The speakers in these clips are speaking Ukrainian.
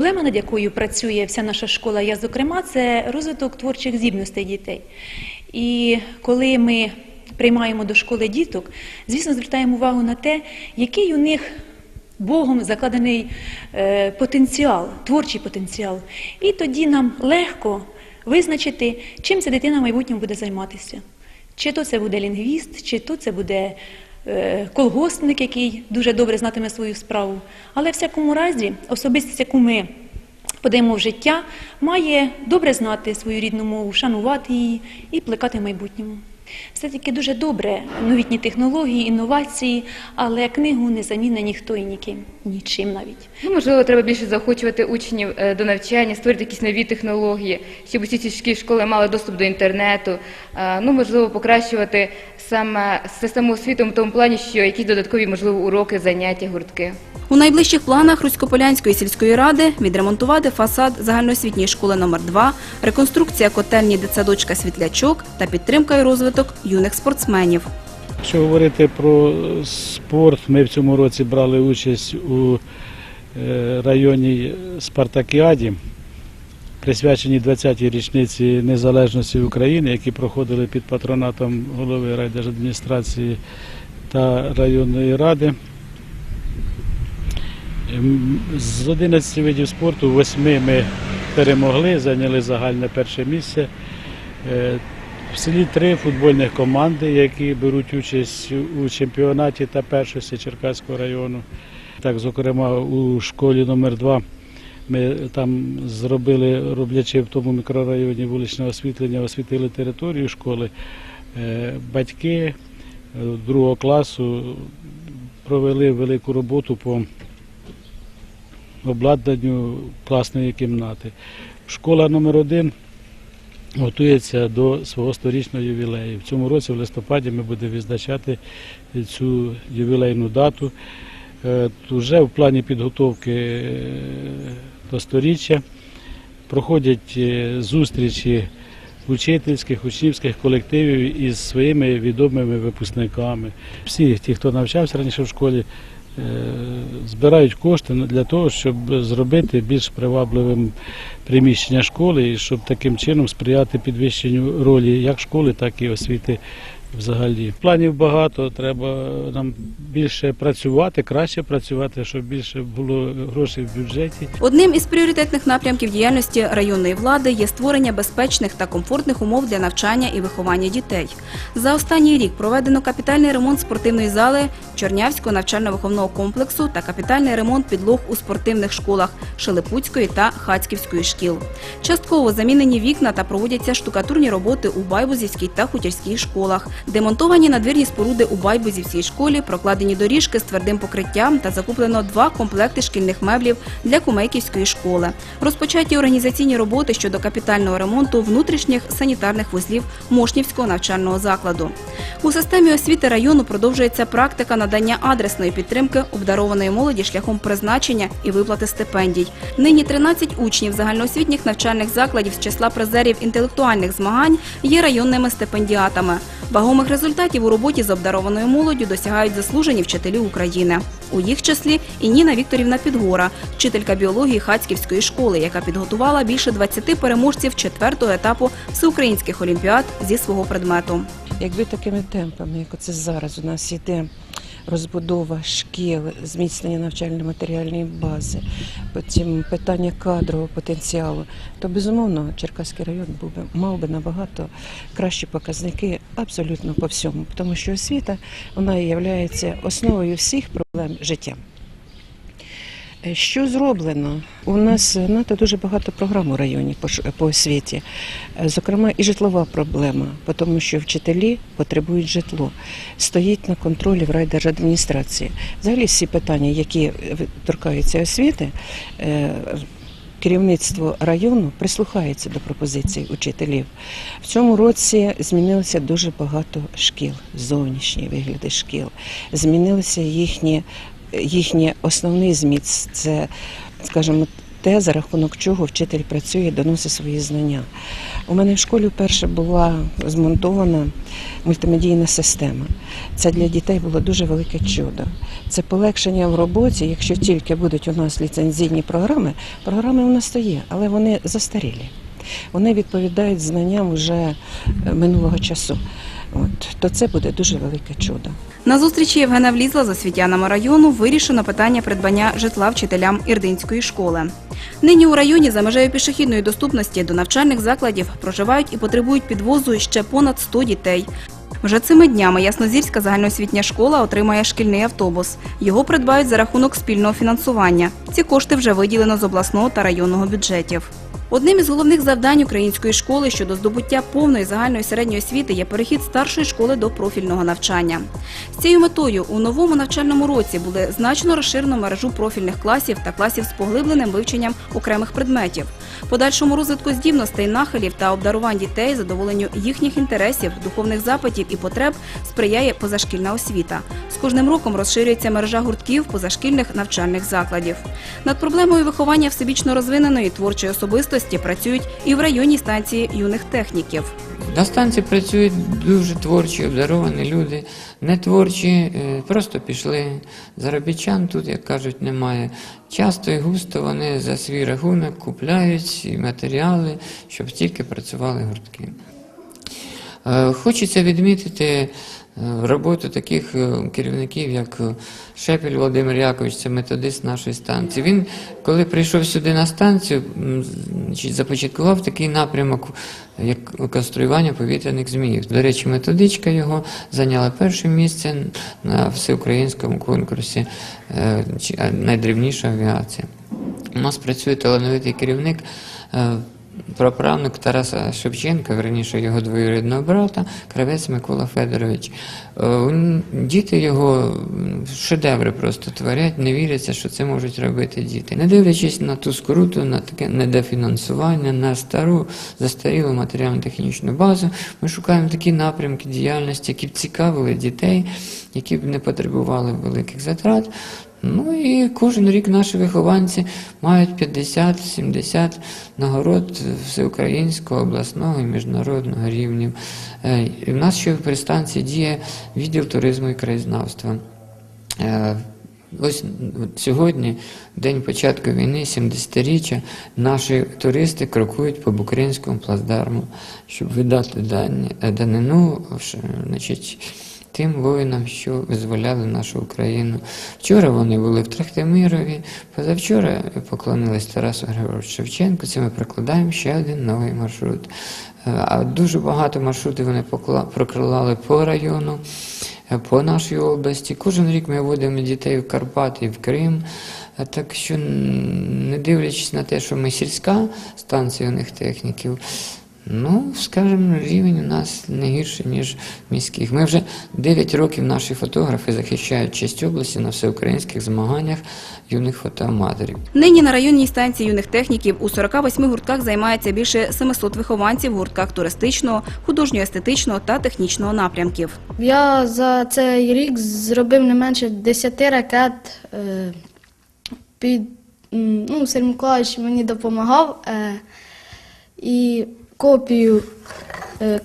Проблема, над якою працює вся наша школа, я зокрема, це розвиток творчих здібностей дітей. І коли ми приймаємо до школи діток, звісно, звертаємо увагу на те, який у них Богом закладений е, потенціал, творчий потенціал. І тоді нам легко визначити, чим ця дитина в майбутньому буде займатися. Чи то це буде лінгвіст, чи то це буде колгоспник, який дуже добре знатиме свою справу. Але в всякому разі, особистість, яку ми подаємо в життя, має добре знати свою рідну мову, шанувати її і плекати в майбутньому. Все-таки дуже добре новітні технології, інновації, але книгу не замінить ніхто і ніким, нічим навіть. Ну, можливо, треба більше заохочувати учнів е, до навчання, створити якісь нові технології, щоб усі ці школи мали доступ до інтернету. Е, Ну, можливо, покращувати саме систему освіти в тому плані, що якісь додаткові, можливо, уроки, заняття, гуртки. У найближчих планах Руськополянської сільської ради відремонтувати фасад загальноосвітньої школи номер 2 реконструкція котельні дитсадочка Світлячок та підтримка і розвиток юних спортсменів. Якщо говорити про спорт, ми в цьому році брали участь у е, районній спартакіаді, присвяченій 20-й річниці незалежності України, які проходили під патронатом голови райдержадміністрації та районної ради. Ем, З 11 видів спорту 8 ми перемогли, зайняли загальне перше місце. Е, В селі три футбольних команди, які беруть участь у чемпіонаті та першості Черкаського району. Так, зокрема, у школі номер 2 ми там зробили, роблячи в тому мікрорайоні вуличне освітлення, освітили територію школи. Е, Батьки е, другого класу провели велику роботу по обладнанню класної кімнати. Школа номер 1 готується до свого сторічного ювілею. В цьому році, в листопаді, ми будемо відзначати цю ювілейну дату. Е, Уже в плані підготовки е, до сторіччя проходять е, зустрічі учительських, учнівських колективів із своїми відомими випускниками. Всі ті, хто навчався раніше в школі, е, збирають кошти для того, щоб зробити більш привабливим приміщення школи і щоб таким чином сприяти підвищенню ролі як школи, так і освіти взагалі. Планів багато, треба нам більше працювати, краще працювати, щоб більше було грошей в бюджеті. Одним із пріоритетних напрямків діяльності районної влади є створення безпечних та комфортних умов для навчання і виховання дітей. За останній рік проведено капітальний ремонт спортивної зали Чернявського навчально-виховного комплексу та капітальний ремонт підлог у спортивних школах Шелепуцької та Хацьківської шкіл. Частково замінені вікна та проводяться штукатурні роботи у Байбузівській та Хутірській школах. Демонтовані надвірні споруди у Байбузівській школі, прокладені доріжки з твердим покриттям та закуплено два комплекти шкільних меблів для Кумейківської школи. Розпочаті організаційні роботи щодо капітального ремонту внутрішніх санітарних вузлів Мошнівського навчального закладу. У системі освіти району продовжується практика надання адресної підтримки обдарованої молоді шляхом призначення і виплати стипендій. Нині 13 учнів загальноосвітніх навчальних закладів з числа призерів інтелектуальних змагань є районними стипендіатами. Вагомих результатів у роботі з обдарованою молоддю досягають заслужені вчителі України. У їх числі і Ніна Вікторівна Підгора, вчителька біології Хацьківської школи, яка підготувала більше 20 переможців четвертого етапу всеукраїнських олімпіад зі свого предмету. Якби такими темпами, як оце зараз у нас іде розбудова шкіл, зміцнення навчально-матеріальної бази, потім питання кадрового потенціалу, то безумовно Черкаський район був би мав би набагато кращі показники абсолютно по всьому, тому що освіта вона є основою всіх проблем життя. Е, Що зроблено? У нас е, надто дуже багато програм у районі по освіті, Е, зокрема і житлова проблема, тому що вчителі потребують житло, стоїть на контролі в райдержадміністрації. Взагалі всі питання, які торкаються освіти, керівництво району прислухається до пропозицій учителів. В цьому році змінилося дуже багато шкіл, зовнішні вигляди шкіл, змінилися їхні їхній основний зміст це, скажімо, те, за рахунок чого вчитель працює доносить свої знання. У мене в школі вперше була змонтована мультимедійна система. Це для дітей було дуже велике чудо. Це полегшення в роботі. Якщо тільки будуть у нас ліцензійні програми, програми у нас то є, але вони застарілі. Вони відповідають знанням вже минулого часу. От, то це буде дуже велике чудо. На зустрічі Євгена Влізла з освітянами району вирішено питання придбання житла вчителям Ірдинської школи. Нині у районі за межею пішохідної доступності до навчальних закладів проживають і потребують підвозу ще понад 100 дітей. Вже цими днями Яснозірська загальноосвітня школа отримає шкільний автобус. Його придбають за рахунок спільного фінансування. Ці кошти вже виділено з обласного та районного бюджетів. Одним із головних завдань української школи щодо здобуття повної загальної середньої освіти є перехід старшої школи до профільного навчання. З цією метою у новому навчальному році буде значно розширено мережу профільних класів та класів з поглибленим вивченням окремих предметів. Подальшому розвитку здібностей, нахилів та обдарувань дітей, задоволенню їхніх інтересів, духовних запитів і потреб сприяє позашкільна освіта. З кожним роком розширюється мережа гуртків позашкільних навчальних закладів. Над проблемою виховання всебічно розвиненої творчої особистості працюють і в районній станції юних техніків. На станції працюють дуже творчі, обдаровані люди, не творчі, е, просто пішли. Заробітчан тут, як кажуть, немає. Часто і густо вони за свій рахунок купляють матеріали, щоб тільки працювали гуртки. Е, Хочеться відмітити е, роботу таких е, керівників, як Шепель Володимир Якович, це методист нашої станції. Він, коли прийшов сюди на станцію, започаткував такий напрямок, як конструювання повітряних зміїв. До речі, методичка його зайняла перше місце на всеукраїнському конкурсі найдрівніша авіація. У нас працює талановитий керівник. Праправник Тараса Шевченка, верніше його двоюрідного брата, кравець Микола Федорович. Е, Діти його шедеври просто творять, не віряться, що це можуть робити діти. Не дивлячись на ту скруту, на таке недофінансування, на стару застарілу матеріально-технічну базу, ми шукаємо такі напрямки діяльності, які б цікавили дітей, які б не потребували великих затрат. Ну і кожен рік наші вихованці мають 50-70 нагород всеукраїнського, обласного і міжнародного рівнів. Е, І в нас ще при станції діє відділ туризму і краєзнавства. Е, Ось сьогодні, день початку війни, 70-річчя, наші туристи крокують по Букринському плацдарму, щоб видати дані, е, данину значить, тим воїнам, що визволяли нашу Україну. Вчора вони були в Трахтимирові, позавчора поклонились Тарасу Григоровичу Шевченку. Це ми прокладаємо ще один новий маршрут. Е, А дуже багато маршрутів вони проклали по району е, по нашій області. Кожен рік ми водимо дітей в Карпати і в Крим. Так що, не дивлячись на те, що ми сільська станція у них техніків, ну, скажімо, рівень у нас не гірший, ніж міських. Ми вже 9 років наші фотографи захищають честь області на всеукраїнських змаганнях юних фотоаматорів. Нині на районній станції юних техніків у 48 гуртках займається більше 700 вихованців в гуртках туристичного, художньо-естетичного та технічного напрямків. Я за цей рік зробив не менше 10 ракет. Е, під, ну, Сергій Миколаївич мені допомагав. Е, і копію, е,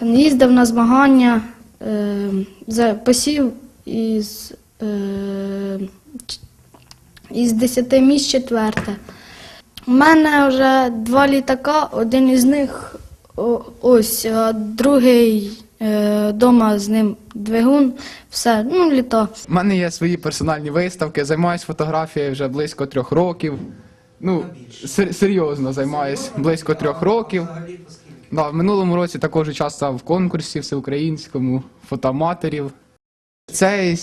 їздив на змагання, е, за, посів із, е, із 10 місць четверте. У мене вже два літака, один із них ось, а другий вдома з ним двигун, все, ну, літо. У мене є свої персональні виставки, займаюся фотографією вже близько трьох сроків. Ну, серйозно займаюся близько трьох років. Да, в минулому році також участвував в конкурсі всеукраїнському фотоаматорів. Цей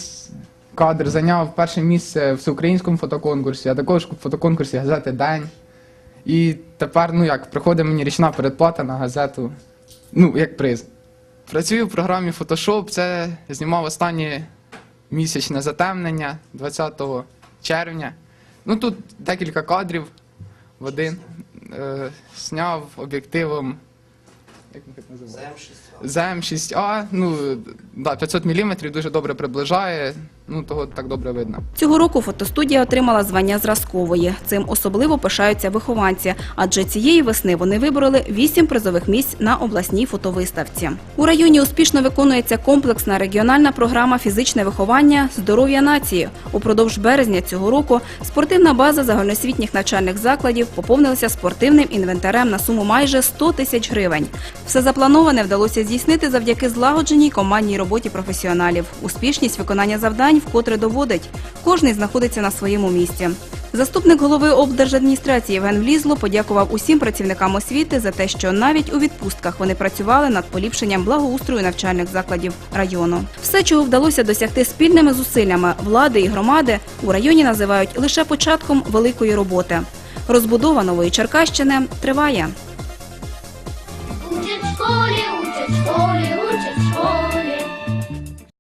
кадр зайняв перше місце в всеукраїнському фотоконкурсі, а також в фотоконкурсі газети День. І тепер, ну як, приходить мені річна передплата на газету, ну, як приз. Працюю в програмі Photoshop. Це знімав останнє місячне затемнення 20 червня. Ну тут декілька кадрів в один. Е, зняв об'єктивом. Як він так називає? ZM6A. Ну, да, 500 мм дуже добре приближає. Ну того так добре видно. Цього року фотостудія отримала звання зразкової. Цим особливо пишаються вихованці, адже цієї весни вони вибороли вісім призових місць на обласній фотовиставці. У районі успішно виконується комплексна регіональна програма фізичне виховання здоров'я нації. Упродовж березня цього року спортивна база загальноосвітніх навчальних закладів поповнилася спортивним інвентарем на суму майже 100 тисяч гривень. Все заплановане вдалося здійснити завдяки злагодженій командній роботі професіоналів. Успішність виконання завдань вкотре доводить. Кожний знаходиться на своєму місці. Заступник голови облдержадміністрації Євген Влізло подякував усім працівникам освіти за те, що навіть у відпустках вони працювали над поліпшенням благоустрою навчальних закладів району. Все, чого вдалося досягти спільними зусиллями влади і громади, у районі називають лише початком великої роботи. Розбудова нової Черкащини триває. Учат в школі, учат в школі,